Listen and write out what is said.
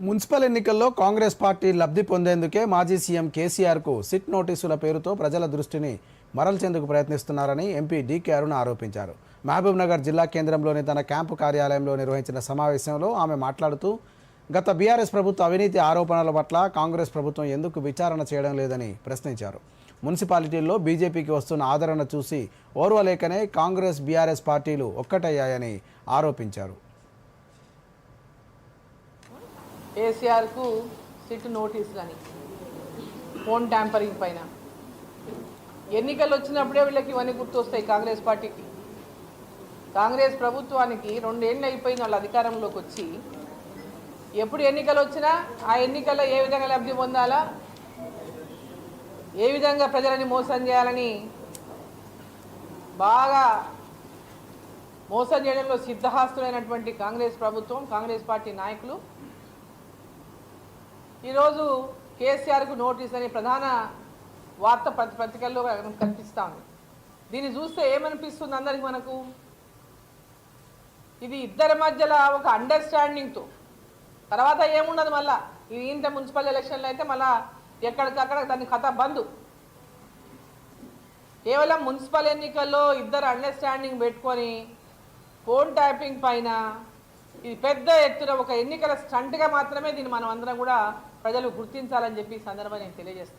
Municipal ఎన్నికల్లో Congress party లబ్ధి పొందేందుకే మాజీ సీఎం కేసీఆర్కు సిట్ నోటీసుల పేరుతో ప్రజల దృష్టిని మరల్చేందుకు ప్రయత్నిస్తున్నారని ఎంపీ డీకే అరుణ ఆరోపించారు. మహబూబ్నగర్ జిల్లా కేంద్రంలోని తన క్యాంపు కార్యాలయంలో నిర్వహించిన సమావేశంలో ఆమె మాట్లాడుతూ గత బీఆర్ఎస్ ప్రభుత్వ అవినీతి ఆరోపణల పట్ల కాంగ్రెస్ ప్రభుత్వం ఎందుకు విచారణ చేయడం లేదని ప్రశ్నించారు. మున్సిపాలిటీల్లో బీజేపీకి వస్తున్న ఆదరణ చూసి ఓర్వలేకనే కాంగ్రెస్ బీఆర్ఎస్ పార్టీలు ఒక్కటయ్యాయని ఆరోపించారు. కేసీఆర్కు సిట్ అని ఫోన్ ట్యాంపరింగ్ పైన. ఎన్నికలు వచ్చినప్పుడే వీళ్ళకి ఇవన్నీ గుర్తొస్తాయి కాంగ్రెస్ పార్టీకి కాంగ్రెస్ ప్రభుత్వానికి రెండేళ్ళు అయిపోయింది వాళ్ళ అధికారంలోకి వచ్చి ఎప్పుడు ఎన్నికలు వచ్చినా ఆ ఎన్నికల్లో ఏ విధంగా లబ్ధి పొందాలా ఏ విధంగా ప్రజలని మోసం చేయాలని బాగా మోసం చేయడంలో సిద్ధహాస్తులైనటువంటి కాంగ్రెస్ ప్రభుత్వం కాంగ్రెస్ పార్టీ నాయకులు ఈరోజు కేసీఆర్కు నోటీస్ అనే ప్రధాన వార్త ప్రతి పత్రికల్లో కనిపిస్తూ ఉంది. దీన్ని చూస్తే ఏమనిపిస్తుంది అందరికి మనకు? ఇది ఇద్దరి మధ్యలో ఒక అండర్స్టాండింగ్తో తర్వాత ఏముండదు మళ్ళా? ఇది ఇంత మున్సిపల్ ఎలక్షన్లు అయితే మళ్ళా ఎక్కడికక్కడ దాని కథ బంద్. కేవలం మున్సిపల్ ఎన్నికల్లో ఇద్దరు అండర్స్టాండింగ్ పెట్టుకొని ఫోన్ ట్యాపింగ్ పైన ఇది పెద్ద ఎత్తున ఒక ఎన్నికల స్టంట్గా మాత్రమే దీన్ని మనం అందరం కూడా ప్రజలు గుర్తించాలని చెప్పి ఈ సందర్భంగా నేను తెలియజేస్తాను